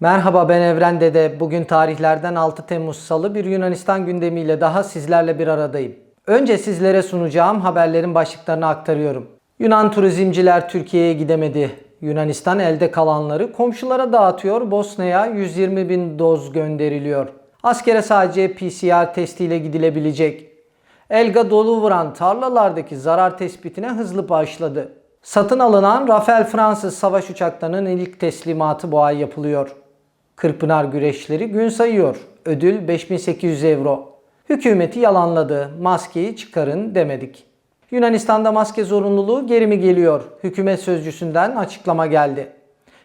Merhaba ben Evren Dede. Bugün tarihlerden 6 Temmuz Salı bir Yunanistan gündemiyle daha sizlerle bir aradayım. Önce sizlere sunacağım haberlerin başlıklarını aktarıyorum. Yunan turizmciler Türkiye'ye gidemedi. Yunanistan elde kalanları komşulara dağıtıyor. Bosna'ya 120 bin doz gönderiliyor. Askere sadece PCR testiyle gidilebilecek. Elga dolu vuran tarlalardaki zarar tespitine hızlı başladı. Satın alınan Rafael Fransız savaş uçaklarının ilk teslimatı bu ay yapılıyor. Kırpınar güreşleri gün sayıyor. Ödül 5800 euro. Hükümeti yalanladı. Maskeyi çıkarın demedik. Yunanistan'da maske zorunluluğu geri mi geliyor? Hükümet sözcüsünden açıklama geldi.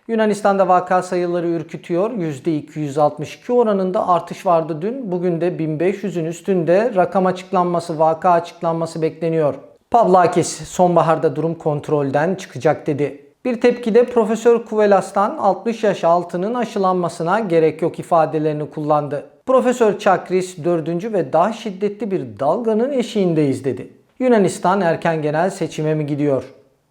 Yunanistan'da vaka sayıları ürkütüyor. %262 oranında artış vardı dün. Bugün de 1500'ün üstünde rakam açıklanması, vaka açıklanması bekleniyor. Pavlakis sonbaharda durum kontrolden çıkacak dedi. Bir tepkide Profesör Kuvelas'tan 60 yaş altının aşılanmasına gerek yok ifadelerini kullandı. Profesör Çakris 4. ve daha şiddetli bir dalganın eşiğindeyiz dedi. Yunanistan erken genel seçime mi gidiyor?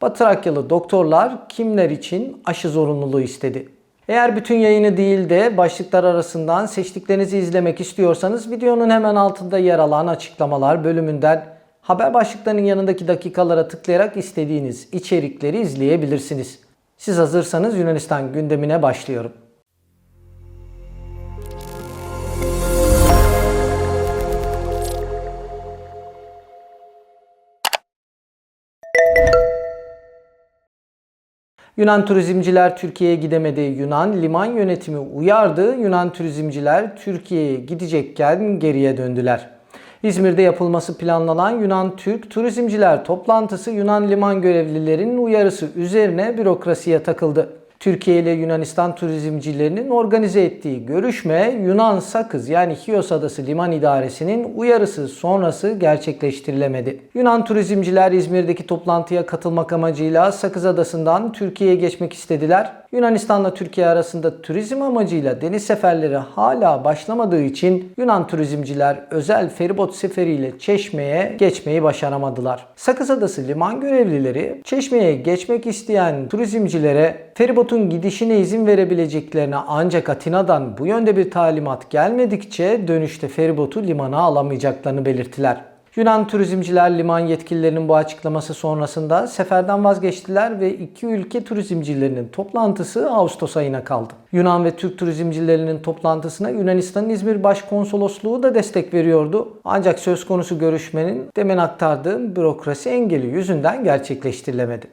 Batı doktorlar kimler için aşı zorunluluğu istedi. Eğer bütün yayını değil de başlıklar arasından seçtiklerinizi izlemek istiyorsanız videonun hemen altında yer alan açıklamalar bölümünden haber başlıklarının yanındaki dakikalara tıklayarak istediğiniz içerikleri izleyebilirsiniz. Siz hazırsanız Yunanistan gündemine başlıyorum. Yunan turizmciler Türkiye'ye gidemedi. Yunan liman yönetimi uyardı. Yunan turizmciler Türkiye'ye gidecekken geriye döndüler. İzmir'de yapılması planlanan Yunan-Türk Turizmciler toplantısı Yunan liman görevlilerinin uyarısı üzerine bürokrasiye takıldı. Türkiye ile Yunanistan turizmcilerinin organize ettiği görüşme Yunan Sakız yani Hios Adası Liman İdaresi'nin uyarısı sonrası gerçekleştirilemedi. Yunan turizmciler İzmir'deki toplantıya katılmak amacıyla Sakız Adası'ndan Türkiye'ye geçmek istediler. Yunanistan'la Türkiye arasında turizm amacıyla deniz seferleri hala başlamadığı için Yunan turizmciler özel feribot seferiyle Çeşme'ye geçmeyi başaramadılar. Sakız Adası liman görevlileri Çeşme'ye geçmek isteyen turizmcilere feribotun gidişine izin verebileceklerine ancak Atina'dan bu yönde bir talimat gelmedikçe dönüşte feribotu limana alamayacaklarını belirttiler. Yunan turizmciler liman yetkililerinin bu açıklaması sonrasında seferden vazgeçtiler ve iki ülke turizmcilerinin toplantısı Ağustos ayına kaldı. Yunan ve Türk turizmcilerinin toplantısına Yunanistan'ın İzmir Başkonsolosluğu da destek veriyordu. Ancak söz konusu görüşmenin demin aktardığım bürokrasi engeli yüzünden gerçekleştirilemedi.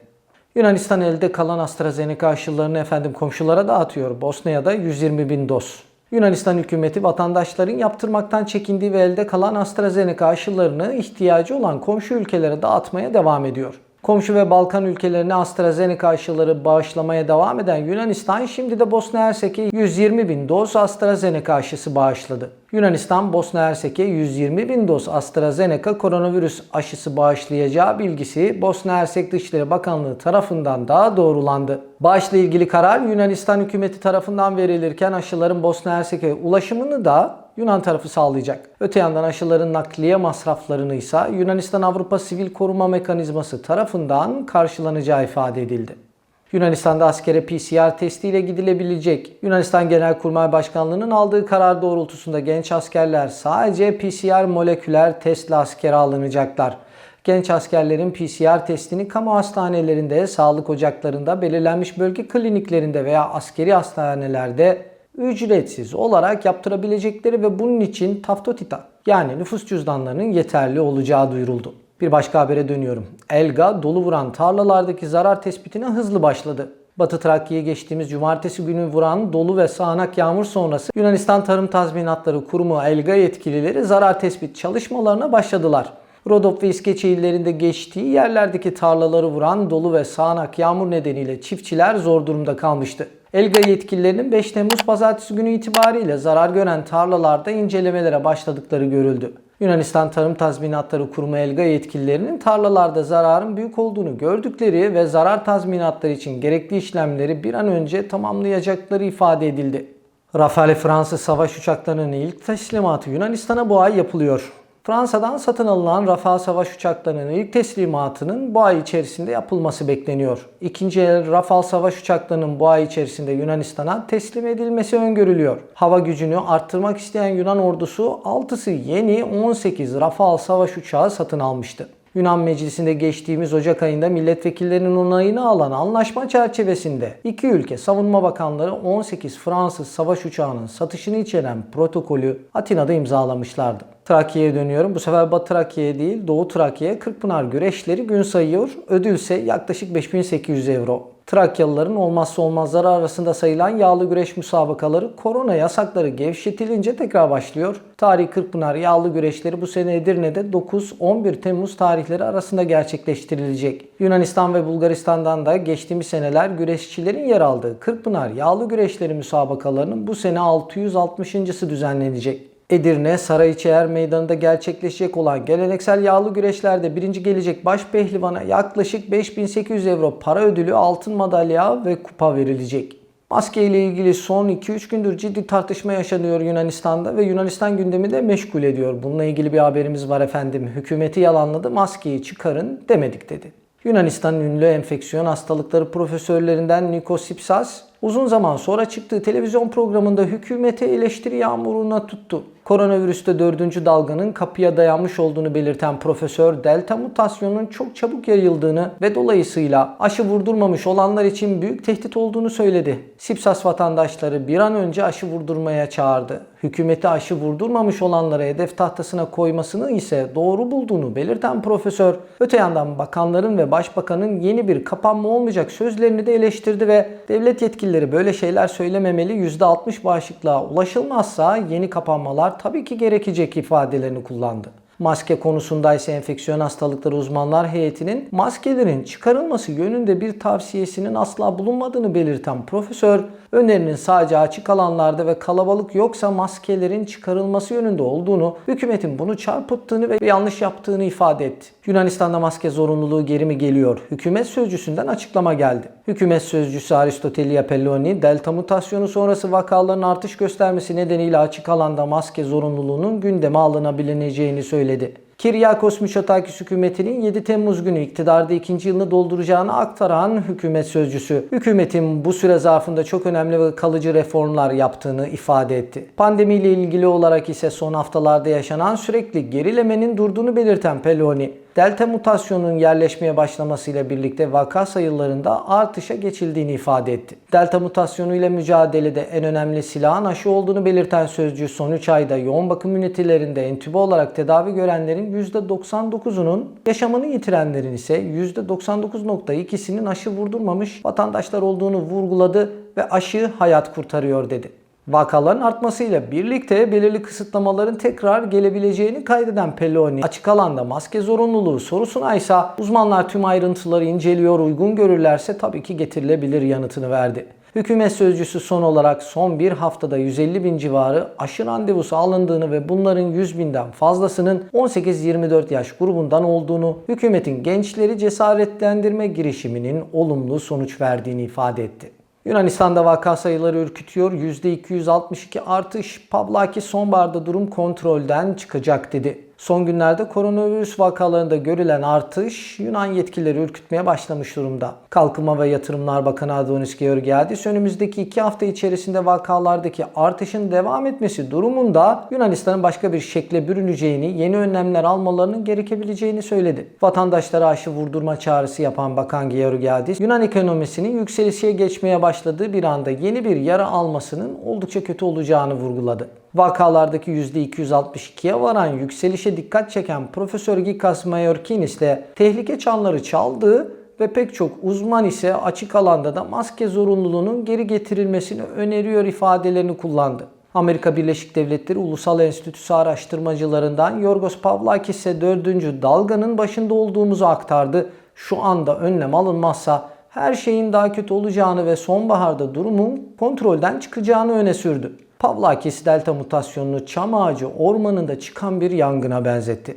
Yunanistan elde kalan AstraZeneca aşılarını efendim komşulara dağıtıyor. Bosna'ya da 120 bin doz. Yunanistan hükümeti vatandaşların yaptırmaktan çekindiği ve elde kalan AstraZeneca aşılarını ihtiyacı olan komşu ülkelere dağıtmaya devam ediyor. Komşu ve Balkan ülkelerine AstraZeneca aşıları bağışlamaya devam eden Yunanistan şimdi de Bosna Hersek'e 120 bin doz AstraZeneca aşısı bağışladı. Yunanistan Bosna Hersek'e 120 bin doz AstraZeneca koronavirüs aşısı bağışlayacağı bilgisi Bosna Hersek Dışişleri Bakanlığı tarafından da doğrulandı. Bağışla ilgili karar Yunanistan hükümeti tarafından verilirken aşıların Bosna Hersek'e ulaşımını da Yunan tarafı sağlayacak. Öte yandan aşıların nakliye masraflarını ise Yunanistan Avrupa Sivil Koruma Mekanizması tarafından karşılanacağı ifade edildi. Yunanistan'da askere PCR testiyle gidilebilecek. Yunanistan Genelkurmay Başkanlığı'nın aldığı karar doğrultusunda genç askerler sadece PCR moleküler testle askere alınacaklar. Genç askerlerin PCR testini kamu hastanelerinde, sağlık ocaklarında, belirlenmiş bölge kliniklerinde veya askeri hastanelerde ücretsiz olarak yaptırabilecekleri ve bunun için Taftotita yani nüfus cüzdanlarının yeterli olacağı duyuruldu. Bir başka habere dönüyorum. Elga dolu vuran tarlalardaki zarar tespitine hızlı başladı. Batı Trakya'ya geçtiğimiz cumartesi günü vuran dolu ve sağanak yağmur sonrası Yunanistan Tarım Tazminatları Kurumu Elga yetkilileri zarar tespit çalışmalarına başladılar. Rodop ve İskeçe illerinde geçtiği yerlerdeki tarlaları vuran dolu ve sağanak yağmur nedeniyle çiftçiler zor durumda kalmıştı. Elga yetkililerinin 5 Temmuz pazartesi günü itibariyle zarar gören tarlalarda incelemelere başladıkları görüldü. Yunanistan Tarım Tazminatları Kurumu Elga yetkililerinin tarlalarda zararın büyük olduğunu gördükleri ve zarar tazminatları için gerekli işlemleri bir an önce tamamlayacakları ifade edildi. Rafale Fransız savaş uçaklarının ilk teslimatı Yunanistan'a bu ay yapılıyor. Fransa'dan satın alınan Rafale savaş uçaklarının ilk teslimatının bu ay içerisinde yapılması bekleniyor. İkinci el Rafale savaş uçaklarının bu ay içerisinde Yunanistan'a teslim edilmesi öngörülüyor. Hava gücünü arttırmak isteyen Yunan ordusu 6'sı yeni 18 Rafale savaş uçağı satın almıştı. Yunan Meclisi'nde geçtiğimiz Ocak ayında milletvekillerinin onayını alan anlaşma çerçevesinde iki ülke savunma bakanları 18 Fransız savaş uçağının satışını içeren protokolü Atina'da imzalamışlardı. Trakya'ya dönüyorum. Bu sefer Batı Trakya'ya değil Doğu Trakya'ya Kırkpınar güreşleri gün sayıyor. Ödülse yaklaşık 5800 euro. Trakyalıların olmazsa olmazları arasında sayılan yağlı güreş müsabakaları korona yasakları gevşetilince tekrar başlıyor. Tarih Kırkpınar yağlı güreşleri bu sene Edirne'de 9-11 Temmuz tarihleri arasında gerçekleştirilecek. Yunanistan ve Bulgaristan'dan da geçtiğimiz seneler güreşçilerin yer aldığı Kırkpınar yağlı güreşleri müsabakalarının bu sene 660.sı düzenlenecek. Edirne Sarayçeğer Meydanı'nda gerçekleşecek olan geleneksel yağlı güreşlerde birinci gelecek baş pehlivana yaklaşık 5800 euro para ödülü, altın madalya ve kupa verilecek. Maske ile ilgili son 2-3 gündür ciddi tartışma yaşanıyor Yunanistan'da ve Yunanistan gündemi de meşgul ediyor. Bununla ilgili bir haberimiz var efendim. Hükümeti yalanladı, maskeyi çıkarın demedik dedi. Yunanistan'ın ünlü enfeksiyon hastalıkları profesörlerinden Nikos Sipsas uzun zaman sonra çıktığı televizyon programında hükümete eleştiri yağmuruna tuttu. Koronavirüste dördüncü dalganın kapıya dayanmış olduğunu belirten profesör delta mutasyonunun çok çabuk yayıldığını ve dolayısıyla aşı vurdurmamış olanlar için büyük tehdit olduğunu söyledi. Sipsas vatandaşları bir an önce aşı vurdurmaya çağırdı. Hükümeti aşı vurdurmamış olanları hedef tahtasına koymasını ise doğru bulduğunu belirten profesör, öte yandan bakanların ve başbakanın yeni bir kapanma olmayacak sözlerini de eleştirdi ve devlet yetkilileri böyle şeyler söylememeli %60 bağışıklığa ulaşılmazsa yeni kapanmalar tabii ki gerekecek ifadelerini kullandı. Maske konusunda ise enfeksiyon hastalıkları uzmanlar heyetinin maskelerin çıkarılması yönünde bir tavsiyesinin asla bulunmadığını belirten profesör, önerinin sadece açık alanlarda ve kalabalık yoksa maskelerin çıkarılması yönünde olduğunu, hükümetin bunu çarpıttığını ve yanlış yaptığını ifade etti. Yunanistan'da maske zorunluluğu geri mi geliyor? Hükümet sözcüsünden açıklama geldi. Hükümet sözcüsü Aristotelia Pelloni, delta mutasyonu sonrası vakaların artış göstermesi nedeniyle açık alanda maske zorunluluğunun gündeme alınabileceğini söyledi. Kiryakos Mitsotakis hükümetinin 7 Temmuz günü iktidarda ikinci yılını dolduracağını aktaran hükümet sözcüsü, hükümetin bu süre zarfında çok önemli ve kalıcı reformlar yaptığını ifade etti. Pandemiyle ilgili olarak ise son haftalarda yaşanan sürekli gerilemenin durduğunu belirten Peloni, delta mutasyonunun yerleşmeye başlamasıyla birlikte vaka sayılarında artışa geçildiğini ifade etti. Delta mutasyonu ile mücadelede en önemli silahın aşı olduğunu belirten sözcü son 3 ayda yoğun bakım ünitelerinde entübe olarak tedavi görenlerin %99'unun yaşamını yitirenlerin ise %99.2'sinin aşı vurdurmamış vatandaşlar olduğunu vurguladı ve aşı hayat kurtarıyor dedi. Vakaların artmasıyla birlikte belirli kısıtlamaların tekrar gelebileceğini kaydeden Peloni, açık alanda maske zorunluluğu sorusuna ise uzmanlar tüm ayrıntıları inceliyor, uygun görürlerse tabii ki getirilebilir yanıtını verdi. Hükümet sözcüsü son olarak son bir haftada 150 bin civarı aşı randevusu alındığını ve bunların 100 binden fazlasının 18-24 yaş grubundan olduğunu, hükümetin gençleri cesaretlendirme girişiminin olumlu sonuç verdiğini ifade etti. Yunanistan'da vaka sayıları ürkütüyor. %262 artış. Pavlaki sonbaharda durum kontrolden çıkacak dedi. Son günlerde koronavirüs vakalarında görülen artış Yunan yetkilileri ürkütmeye başlamış durumda. Kalkınma ve Yatırımlar Bakanı Adonis Georgiadis önümüzdeki iki hafta içerisinde vakalardaki artışın devam etmesi durumunda Yunanistan'ın başka bir şekle bürüneceğini, yeni önlemler almalarının gerekebileceğini söyledi. Vatandaşlara aşı vurdurma çağrısı yapan Bakan Georgiadis, Yunan ekonomisinin yükselişe geçmeye başladığı bir anda yeni bir yara almasının oldukça kötü olacağını vurguladı. Vakalardaki %262'ye varan yükselişe dikkat çeken Profesör Gikas Mayorkinis de tehlike çanları çaldığı ve pek çok uzman ise açık alanda da maske zorunluluğunun geri getirilmesini öneriyor ifadelerini kullandı. Amerika Birleşik Devletleri Ulusal Enstitüsü araştırmacılarından Yorgos Pavlakis ise 4. dalganın başında olduğumuzu aktardı. Şu anda önlem alınmazsa her şeyin daha kötü olacağını ve sonbaharda durumun kontrolden çıkacağını öne sürdü. Pavlakis delta mutasyonunu çam ağacı ormanında çıkan bir yangına benzetti.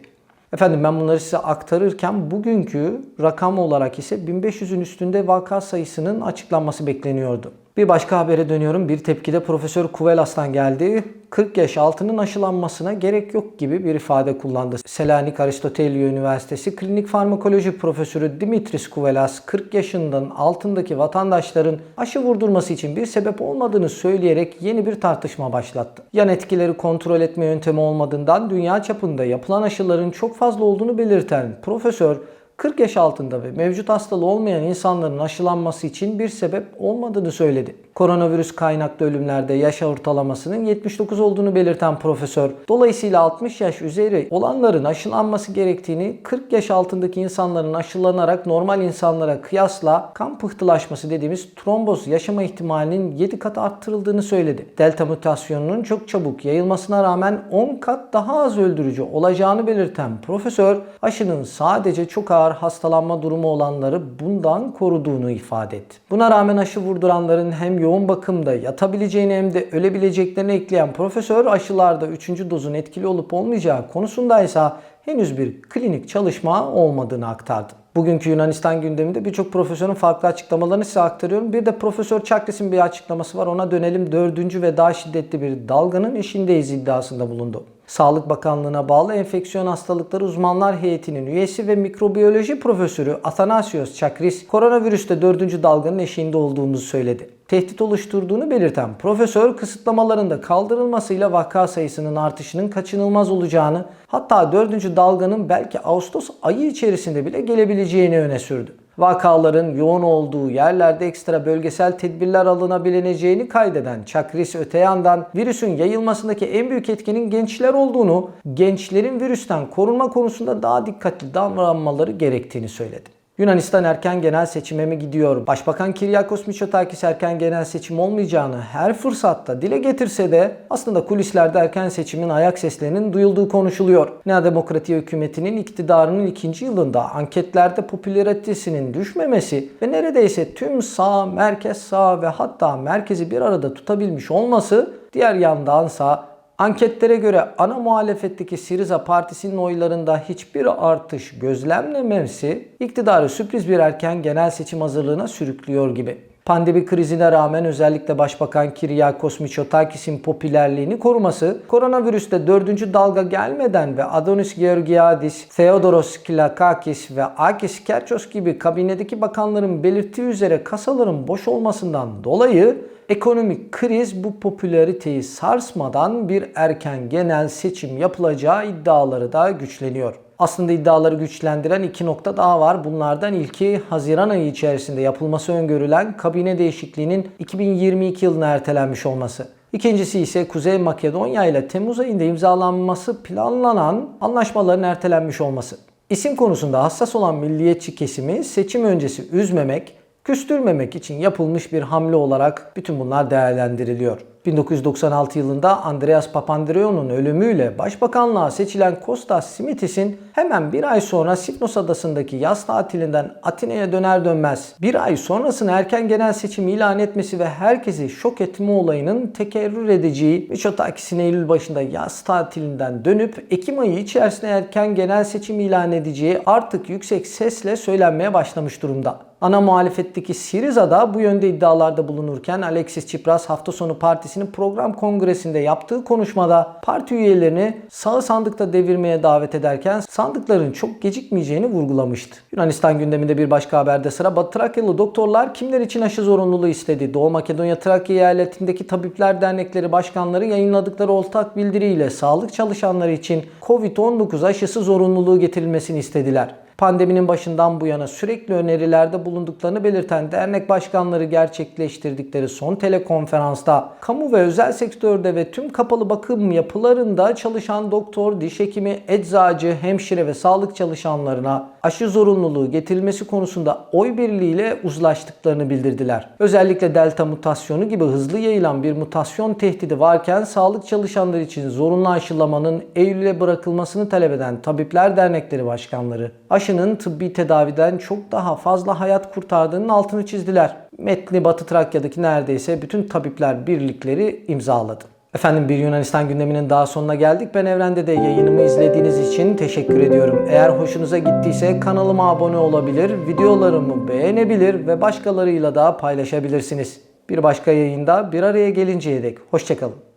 Efendim ben bunları size aktarırken bugünkü rakam olarak ise 1500'ün üstünde vaka sayısının açıklanması bekleniyordu. Bir başka habere dönüyorum. Bir tepkide Profesör Kuvelas'tan geldi. 40 yaş altının aşılanmasına gerek yok gibi bir ifade kullandı. Selanik Aristotelia Üniversitesi Klinik Farmakoloji Profesörü Dimitris Kuvelas 40 yaşından altındaki vatandaşların aşı vurdurması için bir sebep olmadığını söyleyerek yeni bir tartışma başlattı. Yan etkileri kontrol etme yöntemi olmadığından dünya çapında yapılan aşıların çok fazla olduğunu belirten profesör 40 yaş altında ve mevcut hastalığı olmayan insanların aşılanması için bir sebep olmadığını söyledi. Koronavirüs kaynaklı ölümlerde yaş ortalamasının 79 olduğunu belirten profesör, dolayısıyla 60 yaş üzeri olanların aşılanması gerektiğini, 40 yaş altındaki insanların aşılanarak normal insanlara kıyasla kan pıhtılaşması dediğimiz tromboz yaşama ihtimalinin 7 kat arttırıldığını söyledi. Delta mutasyonunun çok çabuk yayılmasına rağmen 10 kat daha az öldürücü olacağını belirten profesör, aşının sadece çok ağır hastalanma durumu olanları bundan koruduğunu ifade etti. Buna rağmen aşı vurduranların hem yoğun bakımda yatabileceğini hem de ölebileceklerini ekleyen profesör aşılarda 3. dozun etkili olup olmayacağı konusundaysa henüz bir klinik çalışma olmadığını aktardı. Bugünkü Yunanistan gündeminde birçok profesörün farklı açıklamalarını size aktarıyorum. Bir de Profesör Çakris'in bir açıklaması var. Ona dönelim. Dördüncü ve daha şiddetli bir dalganın eşindeyiz iddiasında bulundu. Sağlık Bakanlığı'na bağlı enfeksiyon hastalıkları uzmanlar heyetinin üyesi ve mikrobiyoloji profesörü Athanasios Çakris, koronavirüste dördüncü dalganın eşiğinde olduğumuzu söyledi. Tehdit oluşturduğunu belirten profesör kısıtlamaların da kaldırılmasıyla vaka sayısının artışının kaçınılmaz olacağını hatta dördüncü dalganın belki Ağustos ayı içerisinde bile gelebileceğini öne sürdü. Vakaların yoğun olduğu yerlerde ekstra bölgesel tedbirler alınabileceğini kaydeden Çakris öte yandan virüsün yayılmasındaki en büyük etkenin gençler olduğunu, gençlerin virüsten korunma konusunda daha dikkatli davranmaları gerektiğini söyledi. Yunanistan erken genel seçime mi gidiyor? Başbakan Kiryakos Mitsotakis erken genel seçim olmayacağını her fırsatta dile getirse de aslında kulislerde erken seçimin ayak seslerinin duyulduğu konuşuluyor. Nea Demokratia hükümetinin iktidarının ikinci yılında anketlerde popülaritesinin düşmemesi ve neredeyse tüm sağ, merkez sağ ve hatta merkezi bir arada tutabilmiş olması diğer yandansa Anketlere göre ana muhalefetteki Siriza partisinin oylarında hiçbir artış gözlemlememesi iktidarı sürpriz bir erken genel seçim hazırlığına sürüklüyor gibi. Pandemi krizine rağmen özellikle Başbakan Kiryakos Mitsotakis'in popülerliğini koruması, koronavirüste dördüncü dalga gelmeden ve Adonis Georgiadis, Theodoros Kilakakis ve Akis Kerços gibi kabinedeki bakanların belirttiği üzere kasaların boş olmasından dolayı ekonomik kriz bu popülariteyi sarsmadan bir erken genel seçim yapılacağı iddiaları da güçleniyor. Aslında iddiaları güçlendiren iki nokta daha var. Bunlardan ilki Haziran ayı içerisinde yapılması öngörülen kabine değişikliğinin 2022 yılına ertelenmiş olması. İkincisi ise Kuzey Makedonya ile Temmuz ayında imzalanması planlanan anlaşmaların ertelenmiş olması. İsim konusunda hassas olan milliyetçi kesimi seçim öncesi üzmemek, küstürmemek için yapılmış bir hamle olarak bütün bunlar değerlendiriliyor. 1996 yılında Andreas Papandreou'nun ölümüyle başbakanlığa seçilen Kostas Simitis'in hemen bir ay sonra Sifnos adasındaki yaz tatilinden Atina'ya döner dönmez bir ay sonrasını erken genel seçim ilan etmesi ve herkesi şok etme olayının tekerrür edeceği Mitsotakis'in Eylül başında yaz tatilinden dönüp Ekim ayı içerisinde erken genel seçim ilan edeceği artık yüksek sesle söylenmeye başlamış durumda. Ana muhalefetteki Siriza da bu yönde iddialarda bulunurken Alexis Tsipras hafta sonu partisinin program kongresinde yaptığı konuşmada parti üyelerini sağ sandıkta devirmeye davet ederken sandıkların çok gecikmeyeceğini vurgulamıştı. Yunanistan gündeminde bir başka haberde sıra Batı Trakyalı doktorlar kimler için aşı zorunluluğu istedi? Doğu Makedonya Trakya eyaletindeki Tabipler Dernekleri başkanları yayınladıkları ortak bildiriyle sağlık çalışanları için Covid-19 aşısı zorunluluğu getirilmesini istediler pandeminin başından bu yana sürekli önerilerde bulunduklarını belirten dernek başkanları gerçekleştirdikleri son telekonferansta kamu ve özel sektörde ve tüm kapalı bakım yapılarında çalışan doktor, diş hekimi, eczacı, hemşire ve sağlık çalışanlarına aşı zorunluluğu getirilmesi konusunda oy birliğiyle uzlaştıklarını bildirdiler. Özellikle delta mutasyonu gibi hızlı yayılan bir mutasyon tehdidi varken sağlık çalışanları için zorunlu aşılamanın Eylül'e bırakılmasını talep eden Tabipler Dernekleri Başkanları aşının tıbbi tedaviden çok daha fazla hayat kurtardığının altını çizdiler. Metni Batı Trakya'daki neredeyse bütün tabipler birlikleri imzaladı. Efendim bir Yunanistan gündeminin daha sonuna geldik. Ben Evren'de de yayınımı izlediğiniz için teşekkür ediyorum. Eğer hoşunuza gittiyse kanalıma abone olabilir, videolarımı beğenebilir ve başkalarıyla da paylaşabilirsiniz. Bir başka yayında bir araya gelinceye dek hoşçakalın.